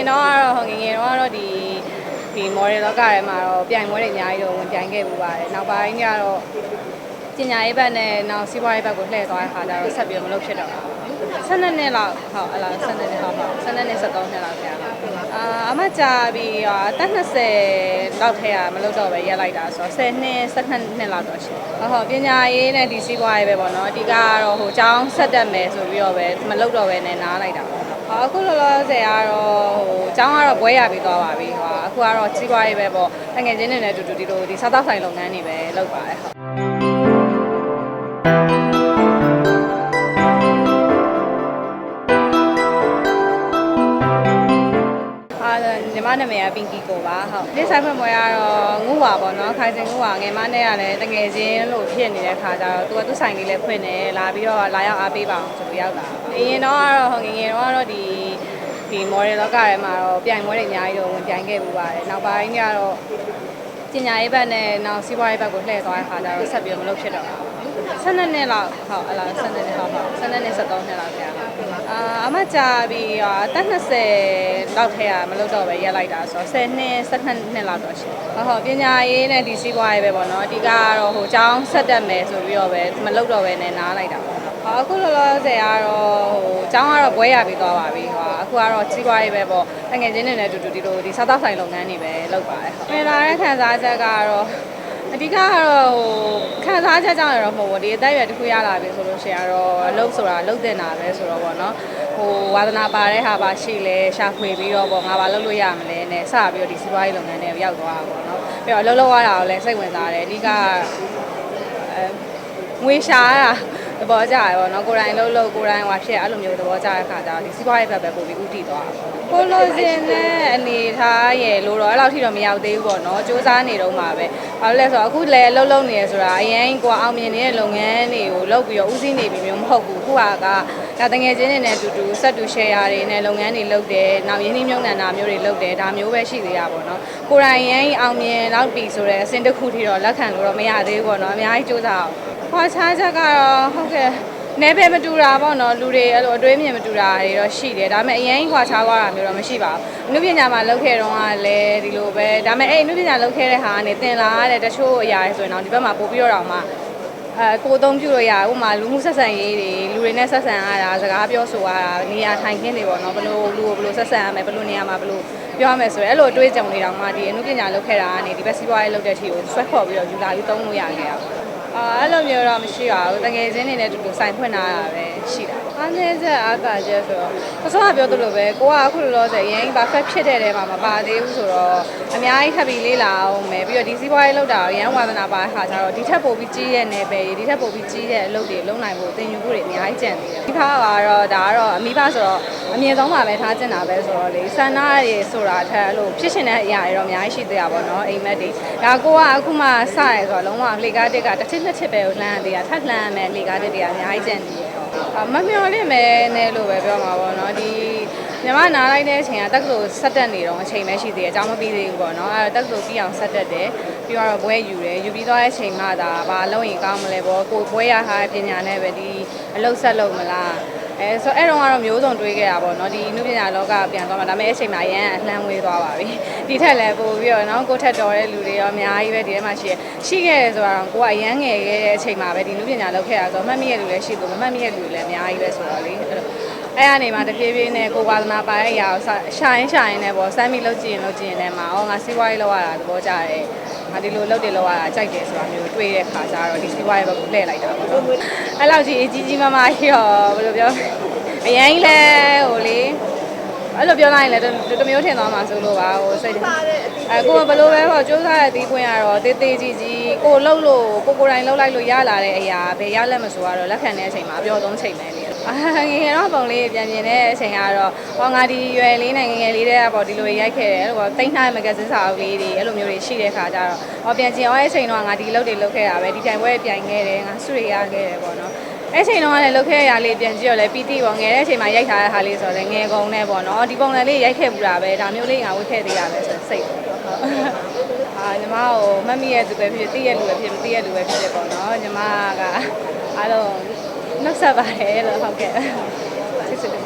ရင်တော့ကတော့ဟိုငယ်ငယ်တော့ကတော့ဒီဒီ model လောကထဲမှာတော့ပြိုင်ပွဲတွေအများကြီးတော့ဝင်ပြိုင်ခဲ့ပူပါတယ်နောက်ပိုင်းကျတော့ပညာရေးဘက်နဲ့နောက်စီးပွားရေးဘက်ကိုလှည့်သွားတဲ့ခါကျတော့ဆက်ပြီးတော့မလုပ်ဖြစ်တော့ဘူး12နှစ်လောက်ဟုတ်အလား12နှစ်ဟုတ်ဟုတ်12နှစ်13နှစ်လောက်ကြာအာ အမကြာပြီးတော့အသက်20လောက်ထဲကမလုပ်တော့ပဲရက်လိုက်တာဆိုတော့10နှစ်12နှစ်လောက်တော့ရှိဟုတ်ဟုတ်ပညာရေးနဲ့ဒီစီးပွားရေးပဲပေါ့နော်အဓိကကတော့ဟိုကျောင်းဆက်တက်မယ်ဆိုပြီးတော့ပဲမလုပ်တော့ပဲနဲ့နားလိုက်တာပေါ့ဟောအခုလောလောဆယ်ကတော့ဟိုကျောင်းကတော့ဘွဲရပြီးသွားပါပြီဟောအခုကတော့စီးပွားရေးပဲပေါ့တငယ်ချင်းတွေနဲ့တူတူဒီလိုဒီစားတောက်ဆိုင်လုပ်ငန်းတွေပဲလုပ်ပါတယ် နာမည်ကပင်ကီကိုပါဟုတ်ဒီဆိုင်ဖွင့်ပွဲကတော့ငူဝါပေါ့နော်ခိုင်စင်ငူဝါငယ်မနဲ့ကလည်းတငယ်ချင်းလို့ဖြစ်နေတဲ့ခါကျတော့သူကသူ့ဆိုင်လေးလည်းဖွင့်တယ်လာပြီးတော့လာရောက်အားပေးပါအောင်ဆိုပြီးရောက်လာပါအရင်တော့ကတော့ဟိုငယ်ငယ်တော့ကတော့ဒီဒီ model လောကထဲမှာတော့ပြိုင်ပွဲတွေအများကြီးတော့ဝင်ပြိုင်ခဲ့ပူပါတယ်နောက်ပိုင်းကျတော့ပညာရေးဘက်နဲ့နောက်စီးပွားရေးဘက်ကိုလှည့်သွားတဲ့ခါကျတော့ဆက်ပြီးတော့မလုပ်ဖြစ်တော့ဘူး 12နှစ်လောက်ဟုတ်အလား12နှစ်ဟုတ်ဟုတ်12နှစ်13နှစ်လောက်ကြာအာအမကြာပြီးတော့အသက်20လောက်ထဲကမလုပ်တော့ပဲရက်လိုက်တာဆိုတော့10နှစ်12နှစ်လောက်တော့ရှိဟုတ်ဟုတ်ပညာရေးနဲ့ဒီစီးပွားရေးပဲပေါ့နော်အဓိကကတော့ဟိုကျောင်းဆက်တက်မယ်ဆိုပြီးတော့ပဲမလုပ်တော့ပဲနဲ့နားလိုက်တာပေါ့ဟောအခုလောလောဆယ်ကတော့ဟိုကျောင်းကတော့ဘွဲရပြီးသွားပါပြီဟောအခုကတော့စီးပွားရေးပဲပေါ့တငယ်ချင်းတွေနဲ့တူတူဒီလိုဒီစားတောက်ဆိုင်လုပ်ငန်းတွေပဲလုပ်ပါတယ်ဟုတ်ဝင်လာတဲ့ခံစားချက်ကတော့ အဓိကကတော့ဟိုခံစားချက်ကြောင့်ရတော့မဟုတ်ဘူးဒီအသက်အရွယ်တစ်ခုရလာပြီဆိုလို့ရှိရင်တော့အလုပ်ဆိုတာအလုပ်တင်တာပဲဆိုတော့ဗောနော်ဟိုဝါသနာပါတဲ့ဟာပါရှိလဲရှာဖွေပြီးတော့ဗောငါဘာလုပ်လို့ရမလဲနဲ့စပြီးတော့ဒီစီးပွားရေးလုပ်ငန်းတွေရောက်သွားတာဗောနော်ပြီးတော့အလုပ်လုပ်ရတာကိုလည်းစိတ်ဝင်စားတယ်အဓိကအဲငွေရှာရတာ သဘောကျရယ်ဗောနော်ကိုယ်တိုင်လှုပ်လှုပ်ကိုယ်တိုင်ဟွာဖြစ်အဲ့လိုမျိုးသဘောကျတဲ့ခါကျတော့ဒီစီးပွားရေးဘက်ပဲပို့ပြီးဥတည်သွားတာဗောကိုလိုချင်တဲ့အနေထားရယ်လို့တော့အဲ့လောက်ထိတော့မရောက်သေးဘူးဗောနော်စူးစမ်းနေတော့မှာပဲဘာလို့လဲဆိုတော့အခုလည်းအလုပ်လုပ်နေရဆိုတာအရင်ကွာအောင်မြင်နေတဲ့လုပ်ငန်းတွေကိုလုပ်ပြီးတော့ဥစည်းနေပြီမျိုးမဟုတ်ဘူးခုကကဒါတငယ်ချင်းတွေနဲ့အတူတူဆက်တူ share တွေနဲ့လုပ်ငန်းတွေလုပ်တယ်နောက်ရင်းနှီးမြှုပ်နှံတာမျိုးတွေလုပ်တယ်ဒါမျိုးပဲရှိသေးတာပေါ့နော်ကိုယ်တိုင်ရင်အောင်မြင်တော့ပြီဆိုတော့အစင်တစ်ခုထိတော့လက်ခံလို့တော့မရသေးဘူးပေါ့နော်အများကြီးစူးစမ်းအောင် ခွာခြားချက်ကတော့ဟုတ်ကဲ့နေပဲမတူတာပေါ့နော်လူတွေအဲ့လိုအတွေးမြင်မတူတာတွေတော့ရှိတယ်ဒါပေမဲ့အရင်ခွာခြားသွားတာမျိုးတော့မရှိပါဘူးအနုပညာမှာလုပ်ခဲ့တော့ကလည်းဒီလိုပဲဒါပေမဲ့အဲ့အနုပညာလုပ်ခဲ့တဲ့ဟာကနေသင်လာရတဲ့တချို့အရာတွေဆိုရင်တော့ဒီဘက်မှာပို့ပြီးတော့တော့မှအဲကိုယ်အသုံးပြုလို့ရဥပမာလူမှုဆက်ဆံရေးတွေလူတွေနဲ့ဆက်ဆံရတာစကားပြောဆိုရတာနေရာထိုင်ခင်းတွေပေါ့နော်ဘယ်လိုလူကိုဘယ်လိုဆက်ဆံရမယ်ဘယ်လိုနေရာမှာဘယ်လိုပြောရမယ်ဆိုရင်အဲ့လိုအတွေးကြုံနေတော့မှဒီအနုပညာလုပ်ခဲ့တာကနေဒီဘက်စီးပွားရေးလုပ်တဲ့အထိကိုဆွဲခေါ်ပြီးတော့ယူလာပြီးသုံးလို့ရခဲ့တာပေါ့ အာအဲ့လိုမျိုးတော့မရှိပါဘူးတကယ်ချင်းနေနဲ့တူတူစိုင်ဖွင့်လာတာပဲရှိတာ အားနည်းချက်အားသာချက်ဆိုတော့အစောကပြောသလိုပဲကိုကအခုလောလောဆယ်ရင်း perfect ဖြစ်တဲ့တဲမှာမပါသေးဘူးဆိုတော့အများကြီးထပ်ပြီးလေးလာအောင်မယ်ပြီးတော့ဒီစီးပွားရေးလုပ်တာရန်ဝါသနာပါခါကျတော့ဒီထက်ပိုပြီးကြီးတဲ့နယ်ပယ်ကြီးဒီထက်ပိုပြီးကြီးတဲ့အလုပ်တွေလုပ်နိုင်ဖို့သင်ယူဖို့တွေအများကြီးကြံသေးတယ်ဒီခါကတော့ဒါကတော့အမိဘဆိုတော့အမြင်ဆုံးပါပဲထားကျင်တာပဲဆိုတော့လေဆန္ဒတွေဆိုတာထက်အဲ့လိုဖြစ်ရှင်တဲ့အရာတွေတော့အများကြီးရှိသေးတာပေါ့နော်အိမ်မက်တွေဒါကိုကအခုမှစရဲဆိုတော့လုံးဝလေကားတက်ကတစ်ချက်နှစ်ချက်ပဲကိုလှမ်းရသေးတာထပ်လှမ်းရမယ်လေကားတက်တွေကအများကြီးကြံသေးတယ်အ မမျော်လင့်မယ်နဲ့လို့ပဲပြောမှာပေါ့နော်ဒီညီမနားလိုက်တဲ့အချိန်ကတက္ကသိုလ်ဆက်တက်နေတော့အချိန်ပဲရှိသေးတယ်အကြောင်းမပြီးသေးဘူးပေါ့နော်အဲတက္ကသိုလ်ပြီးအောင်ဆက်တက်တယ်ပြီးတော့ဘွဲယူတယ်ယူပြီးသွားတဲ့အချိန်မှဒါဘာလုံးရင်ကောင်းမလဲပေါ့ကိုဘွဲရထားတဲ့ပညာနဲ့ပဲဒီအလုပ်ဆက်လုပ်မလား အဲဆိုအဲ့တော့ကတော့မျိုးစုံတွေးခဲ့တာပေါ့နော်ဒီနုပညာလောကပြန်သွားမှာဒါပေမဲ့အချိန်မှာရန်အလှမ်းဝေးသွားပါပြီဒီထက်လည်းပို့ပြီးတော့နော်ကိုထက်တော်တဲ့လူတွေရောအများကြီးပဲဒီထဲမှာရှိရရှိခဲ့တယ်ဆိုတော့ကိုကအရန်ငယ်ခဲ့တဲ့အချိန်မှာပဲဒီနုပညာလောက်ခဲ့တာဆိုတော့မှတ်မိရတဲ့လူလည်းရှိလို့မမှတ်မိရတဲ့လူလည်းအများကြီးပဲဆိုတော့လေအဲ့လို အဲ့အနေမှာတဖြည်းဖြည်းနဲ့ကိုဝါသနာပါရဲ့အရာကိုရှာရင်ရှာရင်လည်းပေါ့စမ်းပြီးလုပ်ကြည့်ရင်လုပ်ကြည့်ရင်လည်းမှာအော်ငါစီးပွားရေးလုပ်ရတာသဘောကျတယ်ငါဒီလိုလုပ်တယ်လုပ်ရတာကြိုက်တယ်ဆိုတာမျိုးတွေ့တဲ့ခါကျတော့ဒီစီးပွားရေးဘက်ကိုလှည့်လိုက်တာပေါ့နော်အဲ့လောက်ကြီးအကြီးကြီးမားမားရောဘယ်လိုပြောအရင်လဲဟိုလေအဲ့လိုပြောလိုက်ရင်လည်းတမျိုးထင်သွားမှာဆိုလို့ပါဟိုစိတ်အဲကိုကဘယ်လိုပဲပေါ့စူးစမ်းရတဲ့ခွင့်ရတော့တေးသေးကြီးကြီးကိုလှုပ်လို့ကိုကိုယ်တိုင်လှုပ်လိုက်လို့ရလာတဲ့အရာဘယ်ရလက်မဆိုတော့လက်ခံတဲ့အချိန်မှာအပြောသုံးချိန်ပဲလေအာ ငယ်ငယ်တော့ပုံလေးပြန်ပြင်တဲ့အချိန်ကတော့ဟောငါဒီရွယ်လေးနဲ့ငယ်ငယ်လေးတဲ့ပေါ့ဒီလိုရိုက်ခဲ့တယ်အဲ့လိုပေါ့တိတ်နှိုင်းမဂဇင်းစာအုပ်လေးတွေအဲ့လိုမျိုးတွေရှိတဲ့ခါကျတော့ဟောပြန်ကျင်အောင်အဲ့ချိန်တော့ငါဒီလုပ်တွေလုပ်ခဲ့တာပဲဒီပြိုင်ပွဲပြိုင်ခဲ့တယ်ငါဆွေရခဲ့တယ်ပေါ့နော်အဲ့ချိန်တော့လည်းလုတ်ခဲ့ရလေးပြန်ကြည့်တော့လည်းပီတိပေါ့ငယ်တဲ့အချိန်မှာရိုက်ထားတဲ့ဟာလေးဆိုတော့လည်းငယ်ကုန်နဲ့ပေါ့နော်ဒီပုံစံလေးရိုက်ခဲ့ပူတာပဲဒါမျိုးလေးငါဝတ်ခဲ့သေးတာပဲဆိုစိတ်ပေါ့ဟုတ်အာညီမကိုမတ်မိရဲ့သူပဲဖြစ်သိရဲ့လူပဲဖြစ်မသိရဲ့လူပဲဖြစ်ဖြစ်ပေါ့နော်ညီမကအားလုံး နှုတ်ဆက်ပါတယ်လို့ဟုတ်ကဲ့ကျေးဇူး